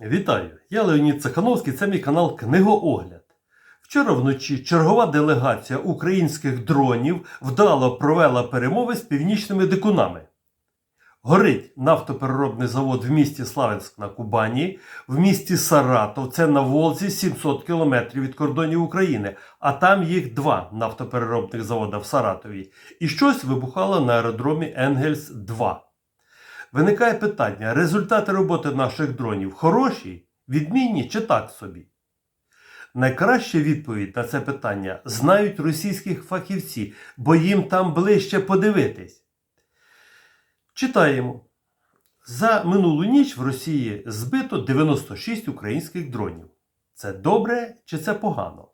Вітаю! Я Леонід Цехановський, це мій канал Книгоогляд. Вчора вночі чергова делегація українських дронів вдало провела перемови з північними дикунами. Горить нафтопереробний завод в місті Славянськ на Кубані, в місті Саратов, це на Волзі 700 кілометрів від кордонів України, а там їх два нафтопереробних завода в Саратові. І щось вибухало на аеродромі Енгельс 2. Виникає питання: результати роботи наших дронів хороші, відмінні чи так собі? Найкраща відповідь на це питання знають російських фахівці, бо їм там ближче подивитись. Читаємо. За минулу ніч в Росії збито 96 українських дронів. Це добре чи це погано?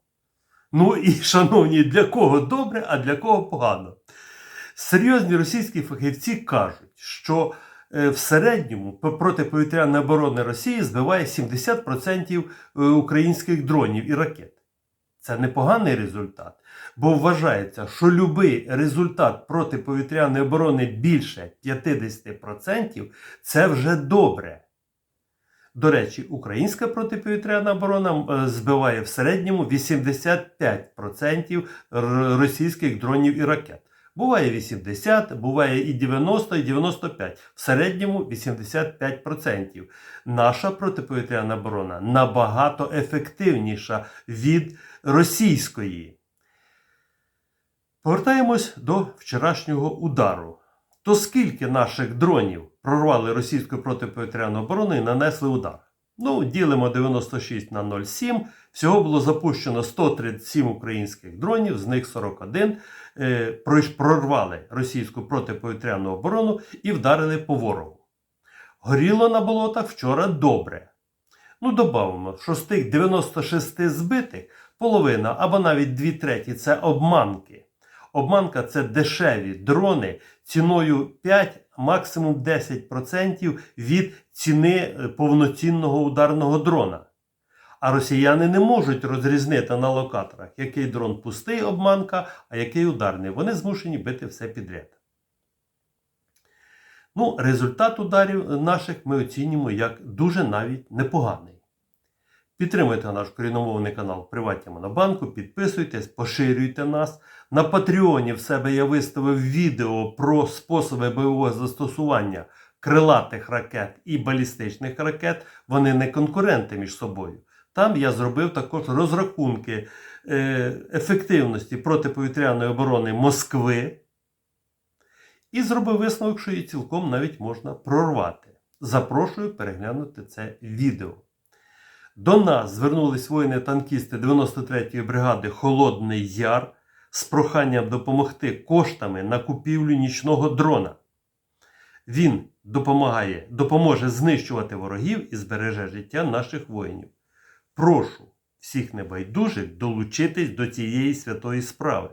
Ну і, шановні, для кого добре, а для кого погано? Серйозні російські фахівці кажуть, що в середньому п- протиповітряна оборона Росії збиває 70% е, українських дронів і ракет. Це непоганий результат, бо вважається, що будь-який результат протиповітряної оборони більше 50% це вже добре. До речі, українська протиповітряна оборона е, збиває в середньому 85% російських дронів і ракет. Буває 80, буває і 90, і 95. В середньому 85%. Наша протиповітряна оборона набагато ефективніша від російської. Повертаємось до вчорашнього удару. То скільки наших дронів прорвали російську протиповітряну оборону і нанесли удар? Ну, ділимо 96 на 0,7. Всього було запущено 137 українських дронів, з них 41 е, прорвали російську протиповітряну оборону і вдарили по ворогу. Горіло на болотах вчора добре. Ну, добавимо, що з тих 96 збитих половина або навіть дві треті це обманки. Обманка це дешеві дрони ціною 5, максимум 10% від ціни е, повноцінного ударного дрона. А росіяни не можуть розрізнити на локаторах, який дрон пустий обманка, а який ударний. Вони змушені бити все підряд. Ну, результат ударів наших ми оцінюємо як дуже навіть непоганий. Підтримуйте наш коріномовний канал Приватні Монобанку, підписуйтесь, поширюйте нас. На Патреоні в себе я виставив відео про способи бойового застосування крилатих ракет і балістичних ракет. Вони не конкуренти між собою. Там я зробив також розрахунки е, ефективності протиповітряної оборони Москви і зробив висновок, що її цілком навіть можна прорвати. Запрошую переглянути це відео. До нас звернулись воїни-танкісти 93-ї бригади Холодний Яр з проханням допомогти коштами на купівлю нічного дрона. Він допомагає, допоможе знищувати ворогів і збереже життя наших воїнів. Прошу всіх небайдужих долучитись до цієї святої справи.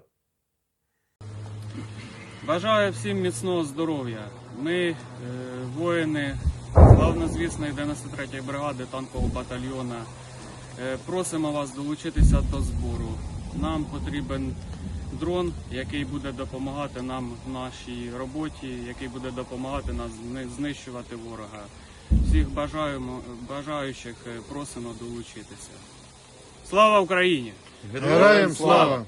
Бажаю всім міцного здоров'я. Ми, е, воїни славнозвісної 93-ї бригади танкового батальйона, е, просимо вас долучитися до збору. Нам потрібен дрон, який буде допомагати нам в нашій роботі, який буде допомагати зни- знищувати ворога. Всіх бажаємо, бажаючих е, просимо долучитися. Слава Україні! Героям слава!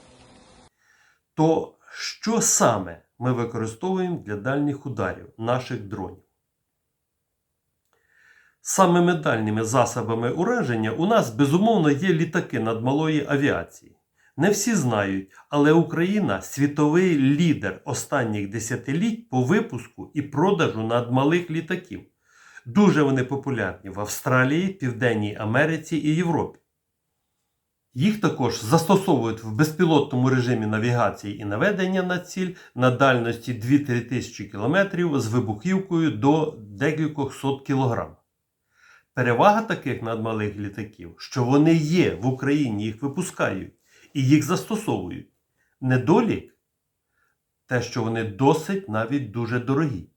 То що саме ми використовуємо для дальніх ударів наших дронів? Самими дальніми засобами ураження у нас безумовно є літаки надмалої авіації. Не всі знають, але Україна світовий лідер останніх десятиліть по випуску і продажу надмалих літаків. Дуже вони популярні в Австралії, Південній Америці і Європі. Їх також застосовують в безпілотному режимі навігації і наведення на ціль на дальності 2-3 тисячі кілометрів з вибухівкою до декількох сот кілограм. Перевага таких надмалих літаків, що вони є в Україні, їх випускають і їх застосовують. Недолік те, що вони досить навіть дуже дорогі.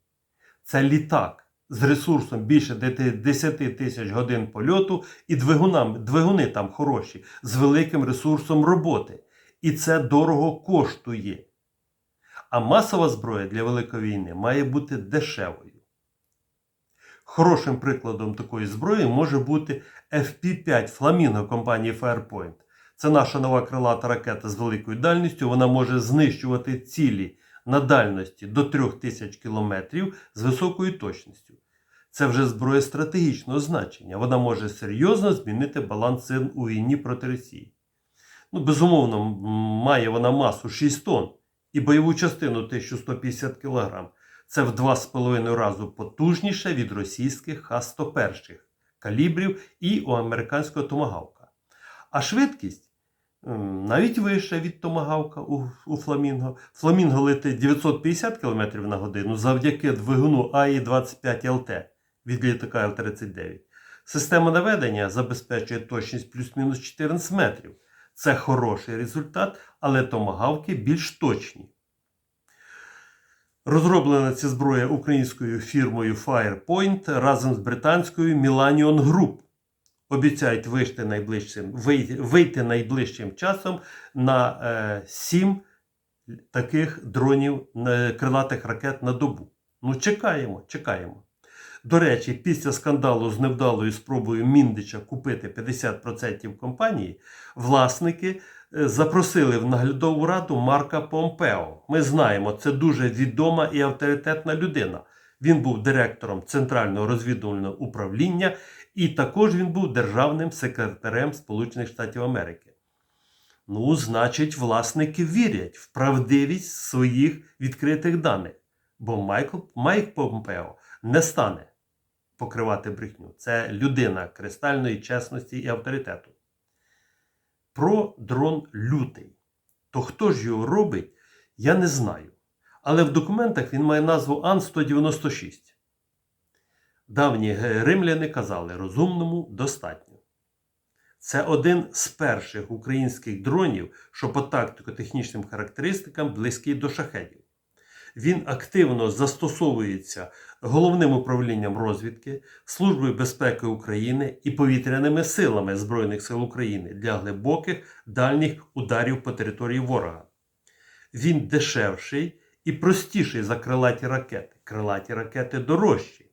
Це літак з ресурсом більше 10 тисяч годин польоту, і двигунами, двигуни там хороші, з великим ресурсом роботи. І це дорого коштує. А масова зброя для Великої війни має бути дешевою. Хорошим прикладом такої зброї може бути FP-5 Фламінго компанії Firepoint. Це наша нова крилата ракета з великою дальністю. Вона може знищувати цілі на дальності до 3000 км з високою точністю. Це вже зброя стратегічного значення. Вона може серйозно змінити баланс сил у війні проти Росії. Ну, безумовно, має вона масу 6 тонн і бойову частину 1150 кг. Це в 2,5 рази потужніше від російських Х-101 калібрів і у американського томагавка. А швидкість навіть вища від томагавка у, у Фламінго. Фламінго летить 950 км на годину завдяки двигуну АІ-25ЛТ від літака Л-39. Система наведення забезпечує точність плюс-мінус 14 метрів. Це хороший результат, але томагавки більш точні. Розроблена ця зброя українською фірмою Firepoint разом з британською Millennium Group. Обіцяють вийти найближчим, вийти найближчим часом на е, 7 таких дронів е, крилатих ракет на добу. Ну, чекаємо, чекаємо. До речі, після скандалу з невдалою спробою Міндича купити 50% компанії, власники е, запросили в наглядову раду Марка Помпео. Ми знаємо, це дуже відома і авторитетна людина. Він був директором Центрального розвідувального управління і також він був державним секретарем Сполучених Штатів Америки. Ну, значить, власники вірять в правдивість своїх відкритих даних, бо Майкл, Майк Помпео не стане покривати брехню. Це людина кристальної чесності і авторитету. Про дрон лютий. То хто ж його робить, я не знаю. Але в документах він має назву Ан-196. Давні римляни казали, розумному достатньо. Це один з перших українських дронів, що по тактико-технічним характеристикам близький до шахедів. Він активно застосовується головним управлінням розвідки, Службою безпеки України і повітряними силами Збройних сил України для глибоких дальніх ударів по території ворога. Він дешевший і простіший за крилаті ракети. Крилаті ракети дорожчі.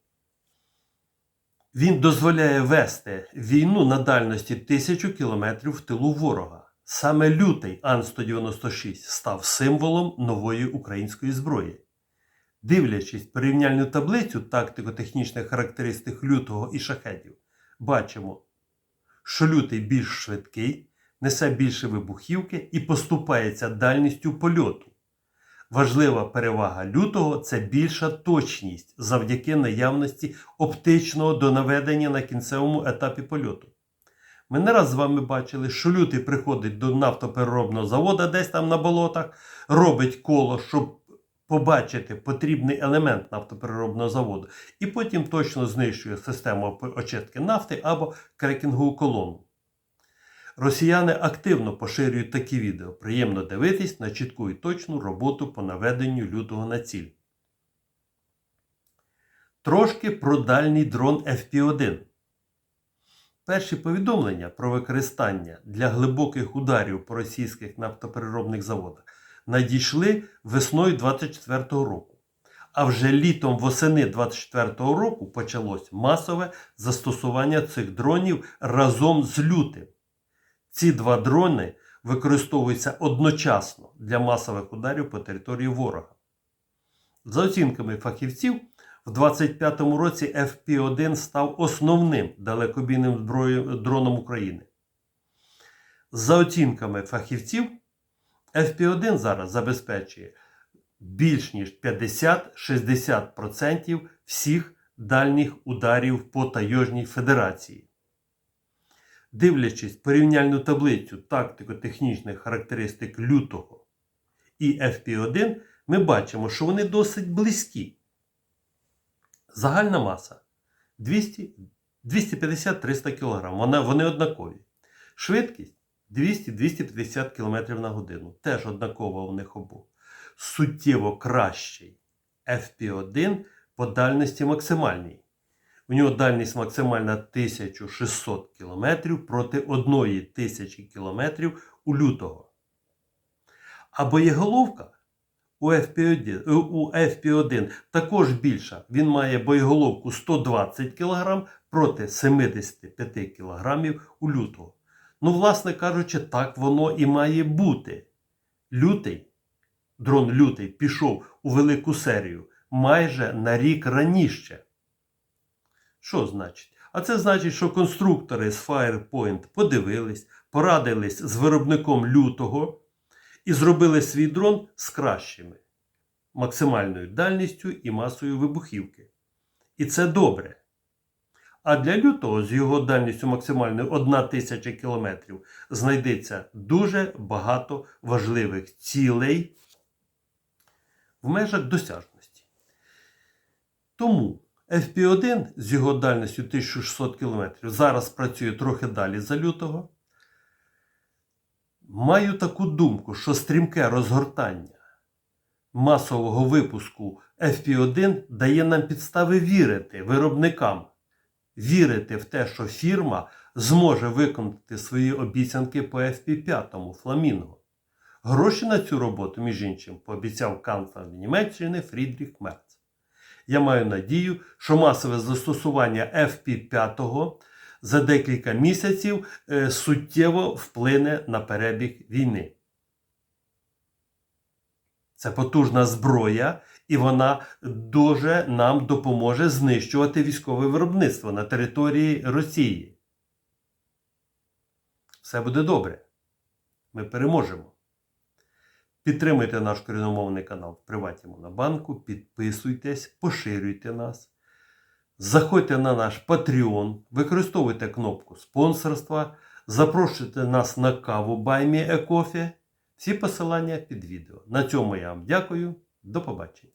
Він дозволяє вести війну на дальності тисячу кілометрів в тилу ворога. Саме лютий Ан-196 став символом нової української зброї. Дивлячись порівняльну таблицю тактико-технічних характеристик лютого і шахедів, бачимо, що лютий більш швидкий, несе більше вибухівки і поступається дальністю польоту. Важлива перевага лютого це більша точність завдяки наявності оптичного донаведення на кінцевому етапі польоту. Ми не раз з вами бачили, що лютий приходить до нафтопереробного заводу десь там на болотах, робить коло, щоб побачити потрібний елемент нафтопереробного заводу, і потім точно знищує систему очистки нафти або крекінгову колону. Росіяни активно поширюють такі відео. Приємно дивитись на чітку і точну роботу по наведенню лютого на ціль. Трошки про дальній дрон FP1. Перші повідомлення про використання для глибоких ударів по російських нафтопереробних заводах надійшли весною 24-го року. А вже літом восени 24-го року почалось масове застосування цих дронів разом з лютим. Ці два дрони використовуються одночасно для масових ударів по території ворога. За оцінками фахівців, в 25-му році FP1 став основним далекобійним дроном України. За оцінками фахівців, FP1 зараз забезпечує більш ніж 50-60% всіх дальніх ударів по Тайожній Федерації. Дивлячись порівняльну таблицю тактико-технічних характеристик лютого і FP1, ми бачимо, що вони досить близькі. Загальна маса 250-300 кг. Вона, вони однакові. Швидкість 200-250 км на годину. Теж однакова у них обох. Суттєво кращий FP1 по дальності максимальній. У нього дальність максимальна 1600 км проти 1000 км у лютого. А боєголовка у FP1, е, у FP1 також більша. Він має боєголовку 120 кг проти 75 кг у лютого. Ну, власне кажучи, так воно і має бути. Лютий, дрон лютий пішов у велику серію майже на рік раніше. Що значить? А це значить, що конструктори з Firepoint подивились, порадились з виробником лютого і зробили свій дрон з кращими максимальною дальністю і масою вибухівки. І це добре. А для лютого з його дальністю максимальною 1000 км знайдеться дуже багато важливих цілей в межах досяжності. Тому FP1 з його дальністю 1600 км зараз працює трохи далі за лютого. Маю таку думку, що стрімке розгортання масового випуску FP1 дає нам підстави вірити виробникам, вірити в те, що фірма зможе виконати свої обіцянки по FP5 Фламінго. Гроші на цю роботу, між іншим, пообіцяв канцлер Німеччини Фрідріх Мерц. Я маю надію, що масове застосування FP5 за декілька місяців е, суттєво вплине на перебіг війни. Це потужна зброя, і вона дуже нам допоможе знищувати військове виробництво на території Росії. Все буде добре. Ми переможемо. Підтримуйте наш коріномовний канал в Приваті Монобанку, підписуйтесь, поширюйте нас. Заходьте на наш Patreon, використовуйте кнопку спонсорства, запрошуйте нас на каву Екофі. Всі посилання під відео. На цьому я вам дякую. До побачення.